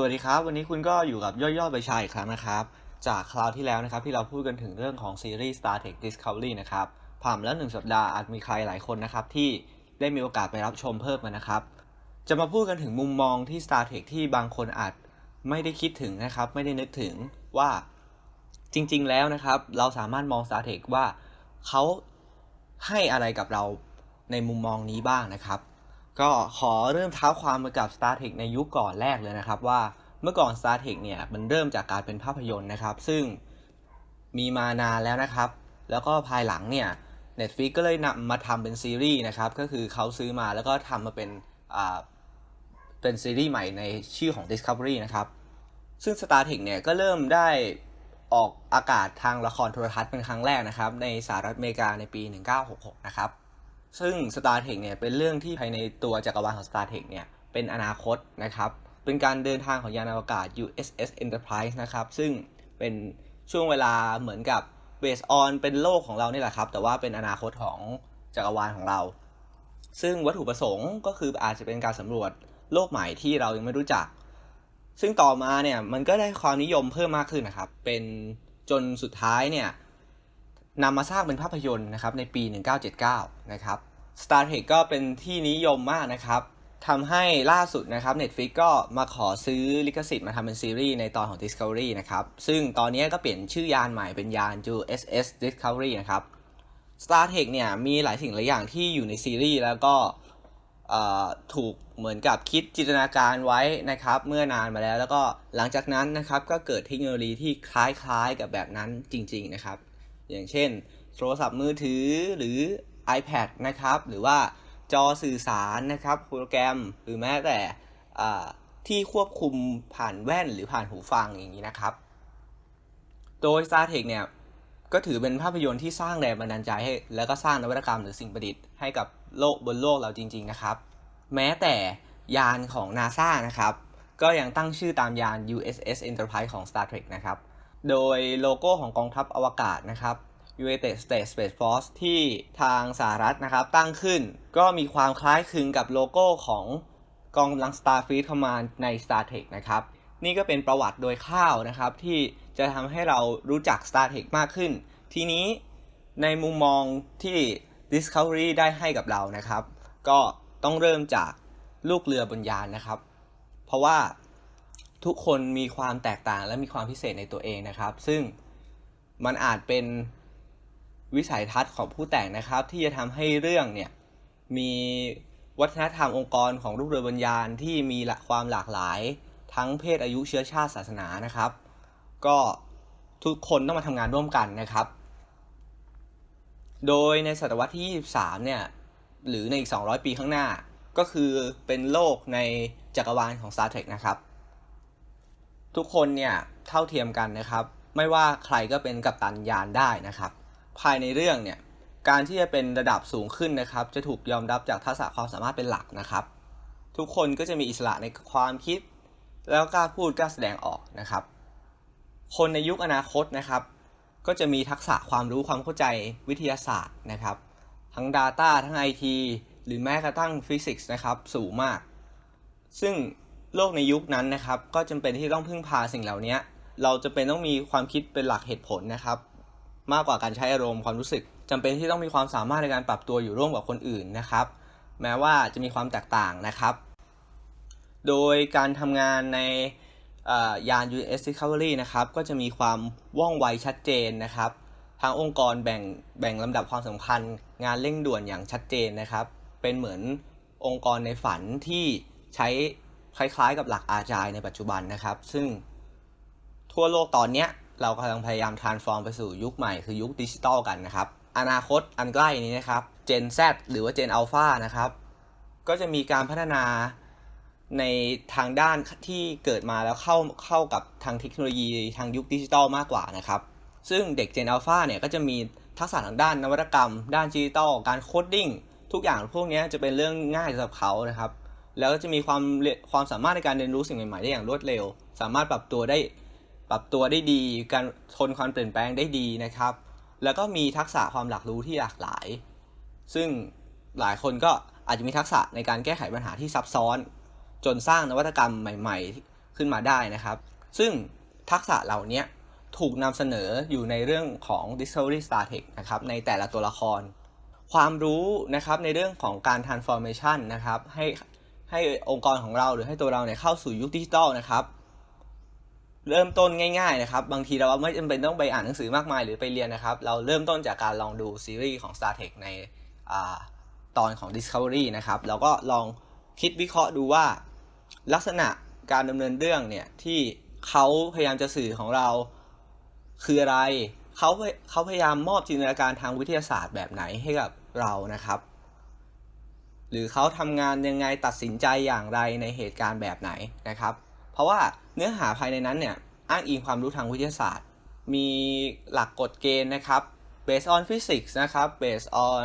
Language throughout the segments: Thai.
สวัสดีครับ วันนี้คุณก็อยู่กับย่อยๆใบชาอีกครั้งนะครับ จากคราวที่แล้วนะครับที่เราพูดกันถึงเรื่องของซีรีส์ Star Trek Discovery นะครับผ่านแล้วหนึ่งสัปดาห์อาจมีใครหลายคนนะครับที่ได้มีโอกาสไปรับชมเพิ่มมานะครับ จะมาพูดกันถึงมุมมองที่ Star Trek ที่บางคนอาจไม่ได้คิดถึงนะครับ ไม่ได้นึกถึงว่าจริง ๆ แล้วนะครับ เราสามารถมอง Star Trek ว่าเขาให้อะไรกับเราในมุมมองนี้บ้างนะครับ ก็ขอเริ่มเท้าความมากับ Star Trek ในยุคก่อนแรกเลยนะครับว่าเมื่อก่อน Star Trek เนี่ยมันเริ่มจากการเป็นภาพยนตร์นะครับ ซึ่งมีมานานแล้วนะครับ แล้วก็ภายหลังเนี่ย Netflix ก็เลยนำมาทำเป็นซีรีส์นะครับ ก็คือเขาซื้อมาแล้วก็ทำมาเป็นอ่าเป็นซีรีส์ใหม่ในชื่อของ Discovery นะครับ ซึ่ง Star Trek เนี่ยก็เริ่มได้ออกอากาศทางละครโทรทัศน์เป็นครั้งแรกนะครับ ในสหรัฐอเมริกาในปี 1966 นะครับ ซึ่ง Star Trek เนี่ยเป็นเรื่องที่ภายในตัวจักรวาลของ Star Trek เนี่ยเป็นอนาคตนะครับ เป็นการเดินทางของยานอวกาศ USS Enterprise นะครับ ซึ่งเป็นช่วงเวลาเหมือนกับ based on เป็นโลกของเรานี่แหละครับ แต่ว่าเป็นอนาคตของจักรวาลของเรา ซึ่งวัตถุประสงค์ก็คืออาจจะเป็นการสำรวจโลกใหม่ที่เรายังไม่รู้จัก ซึ่งต่อมาเนี่ยมันก็ได้ความนิยมเพิ่มมากขึ้นนะครับ เป็นจนสุดท้ายเนี่ย นำมาสร้างเป็นภาพยนตร์นะครับในปี 1979 นะครับ Star Trek ก็เป็นที่นิยมมากนะครับทำให้ล่าสุดนะครับ Netflix ก็มาขอซื้อลิขสิทธิ์มาทำเป็นซีรีส์ในตอนของ Discovery นะครับ ซึ่งตอนนี้ก็เปลี่ยนชื่อยานใหม่เป็นยาน USS Discovery นะครับ Star Trek เนี่ยมีหลายสิ่งหลายอย่างที่อยู่ในซีรีส์แล้วก็ถูกเหมือนกับคิดจินตนาการไว้นะครับ เมื่อนานมาแล้วแล้วก็หลังจากนั้นนะครับก็เกิดเทคโนโลยีที่คล้ายๆกับแบบนั้นจริง ๆ นะครับ อย่างเช่น โทรศัพท์มือถือหรือ iPad นะครับ หรือว่าจอสื่อสารนะครับโปรแกรมหรือแม้แต่ที่ควบคุมผ่านแว่นหรือผ่านหูฟังอย่างนี้นะครับ โดย Star Trek เนี่ยก็ถือเป็นภาพยนตร์ที่สร้างแรงบันดาลใจให้ แล้วก็สร้างนวัตกรรมหรือสิ่งประดิษฐ์ให้กับโลกบนโลกเราจริง ๆ นะครับ แม้แต่ยานของ NASA นะครับ ก็ยังตั้งชื่อตามยาน USS Enterprise ของ Star Trek นะครับ โดยโลโก้ของกองทัพอวกาศนะครับ United States Space Force ที่ทางสหรัฐนะครับตั้งขึ้น ก็มีความคล้ายคลึงกับโลโก้ของกองกำลัง Starfleet Command ใน Star Trek นะครับ นี่ก็เป็นประวัติโดยคร่าวนะครับ ที่จะทำให้เรารู้จัก Star Trek มากขึ้น ทีนี้ในมุมมองที่ Discovery ได้ให้กับเรานะครับ ก็ต้องเริ่มจากลูกเรือบนยานนะครับ เพราะว่าทุกคนมีความแตกต่างและมีความพิเศษในตัวเองนะครับ ซึ่งมันอาจเป็น วิสัยทัศน์ของผู้แต่งนะครับ ที่จะทำให้เรื่องเนี่ยมีวัฒนธรรมองค์กรของลูกเรือบนยานที่มีความหลากหลาย ทั้งเพศอายุเชื้อชาติศาสนานะครับ ก็ทุกคนต้องมาทำงานร่วมกันนะครับ โดยในศตวรรษที่ 23 เนี่ย หรือในอีก 200 ปีข้างหน้า ก็คือเป็นโลกในจักรวาลของ Star Trek นะครับ ทุกคนเนี่ยเท่าเทียมกันนะครับ ไม่ว่าใครก็เป็นกัปตันยานได้นะครับ ภายในเรื่องเนี่ยการที่จะเป็นระดับสูงขึ้นนะครับ จะถูกยอมรับจากทักษะความสามารถเป็นหลักนะครับ ทุกคนก็จะมีอิสระในความคิด แล้วกล้าพูดกล้าแสดงออกนะครับ คนในยุคอนาคตนะครับ ก็จะมีทักษะความรู้ความเข้าใจวิทยาศาสตร์นะครับ ทั้ง Data ทั้ง IT หรือแม้กระทั่งฟิสิกส์นะครับสูงมาก ซึ่งโลกในยุคนั้นนะครับ ก็จำเป็นที่ต้องพึ่งพาสิ่งเหล่านี้ เราจะเป็นต้องมีความคิดเป็นหลักเหตุผลนะครับ มากกว่าการใช้อารมณ์ความรู้สึกจำเป็นที่ต้องมีความสามารถในการปรับตัวอยู่ร่วมกับคนอื่นนะครับ แม้ว่าจะมีความแตกต่างนะครับ โดยการทำงานในยาน US Discovery นะครับก็จะมีความว่องไวชัดเจนนะครับทางองค์กรแบ่งแบ่งลำดับความสำคัญ งานเร่งด่วนอย่างชัดเจนนะครับ เป็นเหมือนองค์กรในฝันที่ใช้คล้ายๆกับหลักอาจายในปัจจุบันนะครับ ซึ่งทั่วโลกตอนเนี้ย เรากำลังพยายาม transform ไปสู่ยุคใหม่คือยุคดิจิตอลกันนะครับ อนาคตอันใกล้นี้นะครับ Gen Z หรือว่า Gen Alpha นะครับ ก็จะมีการพัฒนาในทางด้านที่เกิดมาแล้วเข้าเข้ากับทางเทคโนโลยีทางยุคดิจิตอลมากกว่านะครับ ซึ่งเด็ก Gen Alpha เนี่ยก็จะมีทักษะทางด้านนวัตกรรม ด้านดิจิตอลการโคดดิ้งทุกอย่างพวกนี้จะเป็นเรื่องง่ายสำหรับเขานะครับ แล้วก็จะมีความความสามารถในการเรียนรู้สิ่งใหม่ๆได้อย่างรวดเร็ว สามารถปรับตัวได้ ปรับตัวได้ดี การทนความเปลี่ยนแปลงได้ดีนะครับ แล้วก็มีทักษะความหลากรู้ที่หลากหลาย ซึ่งหลายคนก็อาจจะมีทักษะในการแก้ไขปัญหาที่ซับซ้อน จนสร้างนวัตกรรมใหม่ ๆ ขึ้นมาได้นะครับ ซึ่งทักษะเหล่านี้ถูกนำเสนออยู่ในเรื่องของ Discovery Star Tech นะครับในแต่ละตัวละคร ความรู้นะครับในเรื่องของการ transformation นะครับให้ให้องค์กรของเราหรือให้ตัวเราเนี่ยเข้าสู่ยุคดิจิทัลนะครับ เริ่มต้นง่ายๆนะครับ บางทีเราไม่จำเป็นต้องไปอ่านหนังสือมากมายหรือไปเรียนนะครับ เราเริ่มต้นจากการลองดูซีรีส์ของ Star Trek ในอตอนของ Discovery นะครับแล้วก็ลองคิดวิเคราะห์ดูว่า ลักษณะการดำเนินเรื่องเนี่ยที่เขาพยายามจะสื่อของเราคืออะไรเขาเขาพยายามมอบจินตนาการทางวิทยาศาสตร์แบบไหนให้กับเรานะครับ หรือเขาทำงานยังไงตัดสินใจอย่างไรในเหตุการณ์แบบไหนนะครับ เพราะว่าเนื้อหาภายในนั้นเนี่ยอ้างอิงความรู้ทางวิทยาศาสตร์ มีหลักกฎเกณฑ์นะครับ based on physics นะครับ based on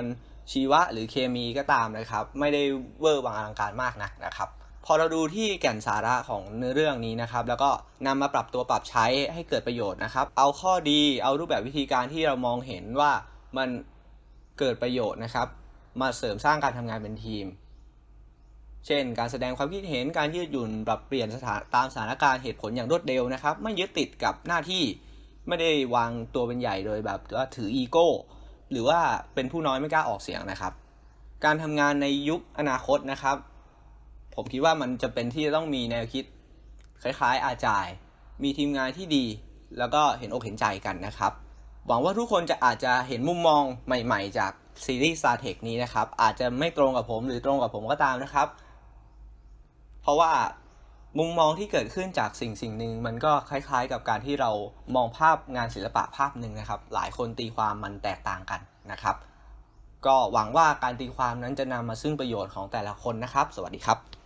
ชีวะหรือเคมีก็ตามนะครับ ไม่ได้เวอร์วังอลังการมากนักนะครับ พอเราดูที่แก่นสาระของเนื้อเรื่องนี้นะครับ แล้วก็นำมาปรับตัวปรับใช้ให้เกิดประโยชน์นะครับ เอาข้อดีเอารูปแบบวิธีการที่เรามองเห็นว่ามันเกิดประโยชน์นะครับ มาเสริมสร้างการทำงานเป็นทีม เช่น การแสดงความคิดเห็นการยืดหยุ่นปรับเปลี่ยนสถานตามสถานการณ์เหตุผลอย่างรวดเร็วนะครับ ไม่ยึดติดกับหน้าที่ไม่ได้วางตัวเป็นใหญ่โดยแบบว่าถืออีโก้หรือว่าเป็นผู้น้อยไม่กล้าออกเสียงนะครับ การทำงานในยุคอนาคตนะครับ ผมคิดว่ามันจะเป็นที่จะต้องมีแนวคิดคล้ายๆ อาจาย มีทีมงานที่ดี แล้วก็เห็นอกเห็นใจกันนะครับ หวังว่าทุกคนจะอาจจะเห็นมุมมองใหม่ ๆ จากซีรีส์ Star Trek นี้นะครับ อาจจะไม่ตรงกับผมหรือตรงกับผมก็ตามนะครับ เพราะว่ามุมมองที่เกิดขึ้นจากสิ่งสิ่งหนึ่งมันก็คล้ายๆ กับการที่เรามองภาพงานศิลปะภาพหนึ่งนะครับ หลายคนตีความมันแตกต่างกันนะครับ ก็หวังว่าการตีความนั้นจะนำมาซึ่งประโยชน์ของแต่ละคนนะครับ สวัสดีครับ